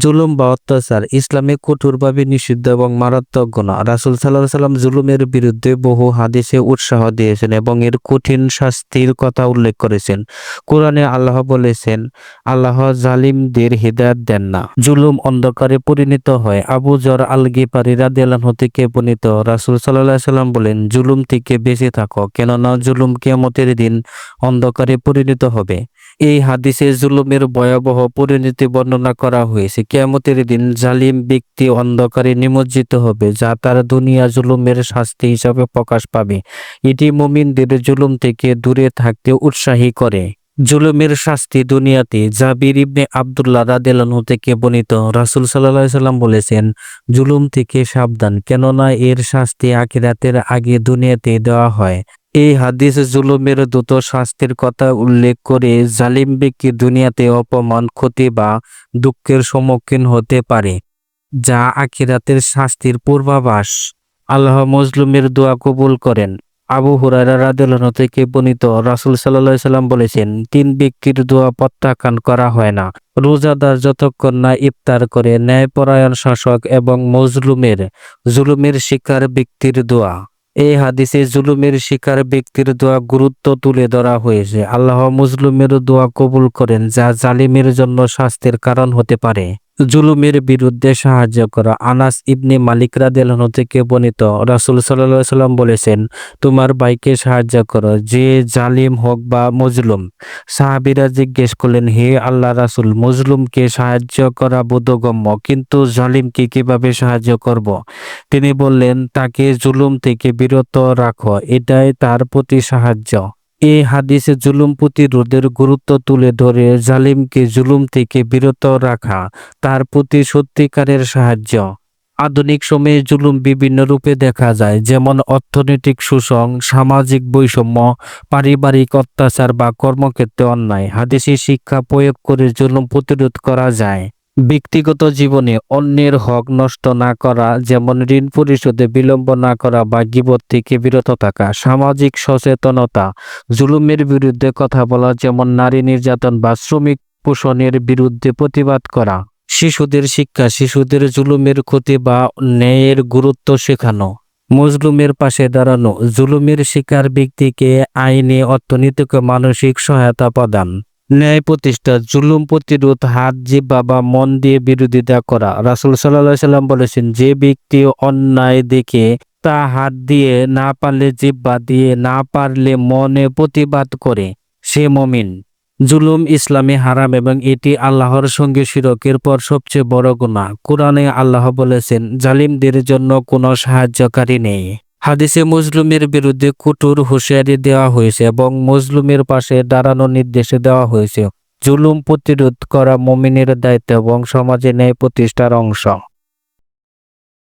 জুলুম বা অত্যাচার ইসলামে কঠোরভাবে নিষিদ্ধ এবং মারাত্মক গুণা। রাসুল সাল্লাহ সাল্লাম জুলুমের বিরুদ্ধে বহু হাদিসে উৎসাহ দিয়েছেন এবং এর কঠিন শাস্তির কথা উল্লেখ করেছেন। কোরআনে আল্লাহ বলেছেন, আল্লাহ জালিমদের হৃদায়ত দেন না। জুলুম অন্ধকারে পরিণত হয়। আবু জর আল গিপারি রাদিয়াল্লাহু থেকে বর্ণিত রাসুল সাল্লাহ সাল্লাম বলেন, জুলুম থেকে বেঁচে থাকো, কেননা জুলুম কেমতের দিন অন্ধকারে পরিণত হবে। এই হাদিসে জুলুমের ভয়াবহ পরিণতি বর্ণনা করা হয়েছে। কেয়ামতের দিন জালিম ব্যক্তি অন্ধকারে নিমজ্জিত হবে, যা তার দুনিয়া জুলুমের শাস্তি হিসাবে প্রকাশ পাবে। এটি মুমিনদের জুলুম থেকে দূরে থাকতে উৎসাহী করে। জুলুমের শাস্তি দুনিয়াতে জাবির ইবনে আবদুল্লাহ রাদিয়াল্লাহু থেকে বর্ণিত। রাসূল আলাইহি সাল্লাম বলেছেন, জুলুম থেকে সাবধান, কেননা এর শাস্তি আখিরাতের আগে দুনিয়াতে দেওয়া হয়। এই হাদিস জুলুমের দ্রুত শাস্তির কথা উল্লেখ করে জালিম ব্যক্তি দুনিয়াতে অপমান, ক্ষতি বা দুঃখের সম্মুখীন হতে পারে, যা আখিরাতের শাস্তির পূর্বাভাস। আল্লাহ মজলুমের দোয়া কবুল করেন। আবু হুরায়রা রাদিয়াল্লাহু থেকে বর্ণিত রাসুল আলাইহি সাল্লাম বলেছেন, তিন ব্যক্তির দোয়া প্রত্যাখ্যান করা হয় না। রোজাদার যতক্ষণ না ইফতার করে, ন্যায়পরায়ণ শাসক এবং মজলুমের জুলুমের শিকার ব্যক্তির দোয়া। এই হাদিসে জুলুমের শিকার ব্যক্তির দোয়া গুরুত্ব তুলে ধরা হয়েছে। আল্লাহ মুজলুমের দোয়া কবুল করেন, যা জালিমের জন্য শাস্তির কারণ হতে পারে। জুলুমের বিরুদ্ধে সাহায্য করা। আনাস ইবনে মালিক রাদিয়াল্লাহু থেকে বর্ণিত, রাসূল সাল্লাল্লাহু সাল্লাম বলেছেন, তোমার ভাইকে সাহায্য করো, যে জালিম হোক বা মজলুম। সাহাবীরা জিজ্ঞেস করলেন, হে আল্লাহ রাসুল, মজলুমকে সাহায্য করা বোধগম্য, কিন্তু জালিমকে কীভাবে সাহায্য করব? তিনি বললেন, তাকে জুলুম থেকে বিরত রাখো, এটাই তার প্রতি সাহায্য। এই হাদিসে জুলুম প্রতিরোধের গুরুত্ব তুলে ধরে জালিমকে জুলুম থেকে বিরত রাখা তার প্রতি সত্যিকারের সাহায্য। আধুনিক সময়ে জুলুম বিভিন্ন রূপে দেখা যায়, যেমন অর্থনৈতিক শোষণ সামাজিক বৈষম্য, পারিবারিক অত্যাচার বা কর্মক্ষেত্রে অন্যায়। হাদিসি শিক্ষা প্রয়োগ করে জুলুম প্রতিরোধ করা যায়। ব্যক্তিগত জীবনে অন্যের হক নষ্ট না করা, যেমন ঋণ পরিশোধে বিলম্ব না করা বা গিবত থেকে বিরত থাকা, সামাজিক সচেতনতা, জুলুমের বিরুদ্ধে কথা বলা, যেমন নারী নির্যাতন বা শ্রমিক পোষণের বিরুদ্ধে প্রতিবাদ করা, শিশুদের শিক্ষা, শিশুদের জুলুমের ক্ষতি বা ন্যায়ের গুরুত্ব শেখানো, মজলুমের পাশে দাঁড়ানো, জুলুমের শিকার ব্যক্তিকে আইনি অর্থনৈতিক মানসিক সহায়তা প্রদান। ন্যায় প্রতিষ্ঠা, জুলুম প্রতিরোধ, হাত জিব্বা বা মন দিয়ে বিরোধিতা করা। রাসুল সাল্লাহ সাল্লাম বলেছেন, যে ব্যক্তি অন্যায় দেখে তা হাত দিয়ে না পারলে জিব্বা দিয়ে না পারলে মনে প্রতিবাদ করে, সে মমিন। জুলুম ইসলামে হারাম এবং এটি আল্লাহর সঙ্গে শিরকের পর সবচেয়ে বড় গুণা কোরআনে আল্লাহ বলেছেন, জালিমদের জন্য কোনো সাহায্যকারী নেই। হাদিসে মজলুমের বিরুদ্ধে কুটুর হুঁশিয়ারি দেওয়া হয়েছে এবং মজলুমের পাশে দাঁড়ানোর নির্দেশ দেওয়া হয়েছে। জুলুম প্রতিরোধ করা মমিনের দায়িত্ব এবং সমাজে ন্যায় প্রতিষ্ঠার অংশ।